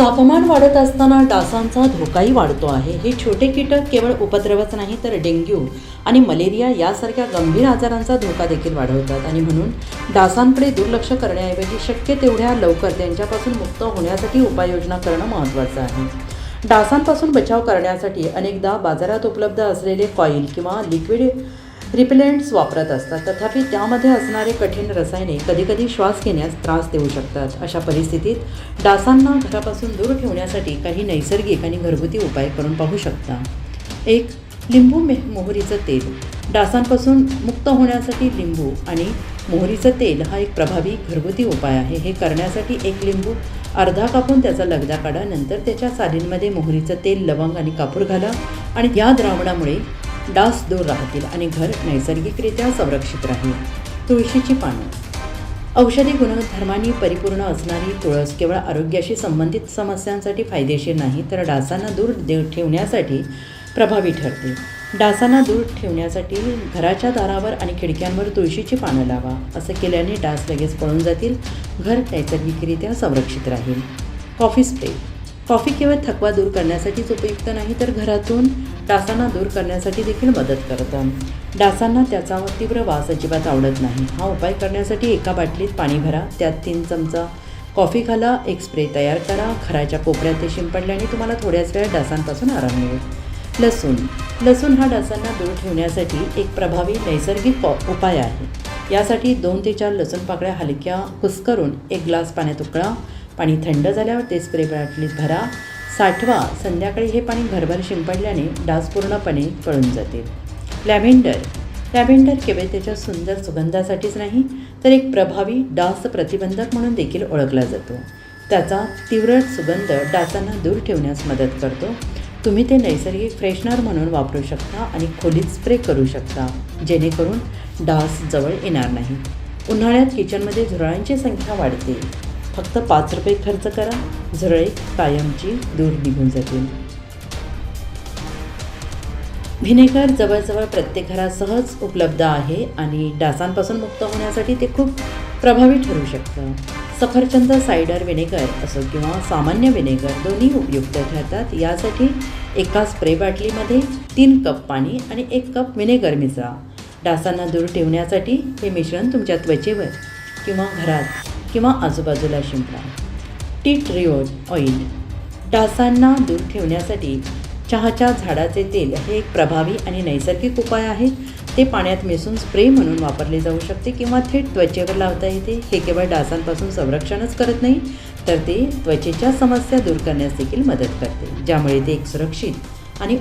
तापमान वाढत असताना डासांचा धोकाही वाढतो आहे. हे छोटे कीटक केवळ उपद्रवच नाही तर डेंग्यू आणि मलेरिया यासारख्या गंभीर आजारांचा धोका देखील वाढवतात. आणि म्हणून डासांकडे दुर्लक्ष करण्याऐवजी शक्य तेवढ्या लवकर त्यांच्यापासून मुक्त होण्यासाठी उपाययोजना करणं महत्त्वाचं आहे. डासांपासून बचाव करण्यासाठी अनेकदा बाजारात उपलब्ध असलेले कॉईल किंवा लिक्विड रिपेलेंट्स वापरत असतात. तथापि त्यामध्ये असणारे कठीण रसायने कधीकधी श्वास घेण्यास त्रास देऊ शकतात. अशा परिस्थितीत डासांना घरापासून दूर ठेवण्यासाठी काही नैसर्गिक आणि घरगुती उपाय करून पाहू शकता. एक लिंबू मे मोहरीचं तेल. डासांपासून मुक्त होण्यासाठी लिंबू आणि मोहरीचं तेल हा एक प्रभावी घरगुती उपाय आहे. हे करण्यासाठी एक लिंबू अर्धा कापून त्याचा लगदा काढा नंतर त्याच्या सालींमध्ये मोहरीचं तेल लवंग आणि कापूर घाला आणि या द्रावणामुळे डास दूर राहतील आणि घर नैसर्गिकरित्या संरक्षित राहील. तुळशीची पानं. औषधी गुणधर्मांनी परिपूर्ण असणारी तुळस केवळ आरोग्याशी संबंधित समस्यांसाठी फायदेशीर नाही तर डासांना दूर दे ठेवण्यासाठी प्रभावी ठरते डासांना दूर ठेवण्यासाठी घराच्या दारावर आणि खिडक्यांवर तुळशीची पानं लावा असं केल्याने डास लगेच पळून जातील घर नैसर्गिकरित्या संरक्षित राहील. Coffee spray. कॉफी केवळ थकवा दूर करण्यासाठीच उपयुक्त नाही तर घरातून डासांना दूर करण्यासाठी देखील मदत करतं. डासांना त्याचा तीव्र वास अजिबात आवडत नाही. हा उपाय करण्यासाठी एका बाटलीत पाणी भरा त्यात तीन चमचा कॉफी घाला एक स्प्रे तयार करा घराच्या कोपऱ्यात ते शिंपडल्याने तुम्हाला थोड्याच वेळ डासांपासून आराम मिळेल. लसूण. लसूण हा डासांना दूर ठेवण्यासाठी एक प्रभावी नैसर्गिक पॉ- उपाय आहे. यासाठी दोन ते चार लसूण पाकळ्या हलक्या कुसकरून एक ग्लास पाण्यात उकळा. पाणी थंड झाल्यावर ते स्प्रे बाटलीत भरा. साठवा संध्याकाळी हे पाणी घरभर शिंपडल्याने डास पूर्णपणे पळून जातील. लॅव्हेंडर. लॅव्हेंडर केवळ त्याच्या सुंदर सुगंधासाठीच नाही तर एक प्रभावी डास प्रतिबंधक म्हणून देखील ओळखला जातो. त्याचा तीव्र सुगंध डासांना दूर ठेवण्यास मदत करतो. तुम्ही ते नैसर्गिक फ्रेशनर म्हणून वापरू शकता आणि खोलीत स्प्रे करू शकता जेणेकरून डास जवळ येणार नाही. उन्हाळ्यात किचनमध्ये झुरळांची संख्या वाढते. फक्त पाच रुपये खर्च करा. झुरळे कायमची दूर निघून जातील. व्हिनेगर जवळजवळ प्रत्येक घरात सहज उपलब्ध आहे आणि डासांपासून मुक्त होण्यासाठी ते खूप प्रभावी ठरू शकतं. सफरचंद सायडर व्हिनेगर असो किंवा सामान्य व्हिनेगर दोन्ही उपयुक्त ठरतात. यासाठी एका स्प्रे बाटलीमध्ये तीन कप पाणी आणि एक कप व्हिनेगर मिसळा. डासांना दूर ठेवण्यासाठी हे मिश्रण तुमच्या त्वचेवर किंवा घरात किंवा आजूबाजूला शिंपडा टी ट्रिओड ऑइल. डासांना दूर ठेवण्यासाठी चहाच्या झाडाचे तेल हे एक प्रभावी आणि नैसर्गिक उपाय आहे. ते पाण्यात मिसळून स्प्रे म्हणून वापरले जाऊ शकते किंवा थेट त्वचेवर लावता येते. हे केवळ डासांपासून संरक्षणच करत नाही तर ते त्वचेच्या समस्या दूर करण्यास देखील मदत करते ज्यामुळे ते एक सुरक्षित आणि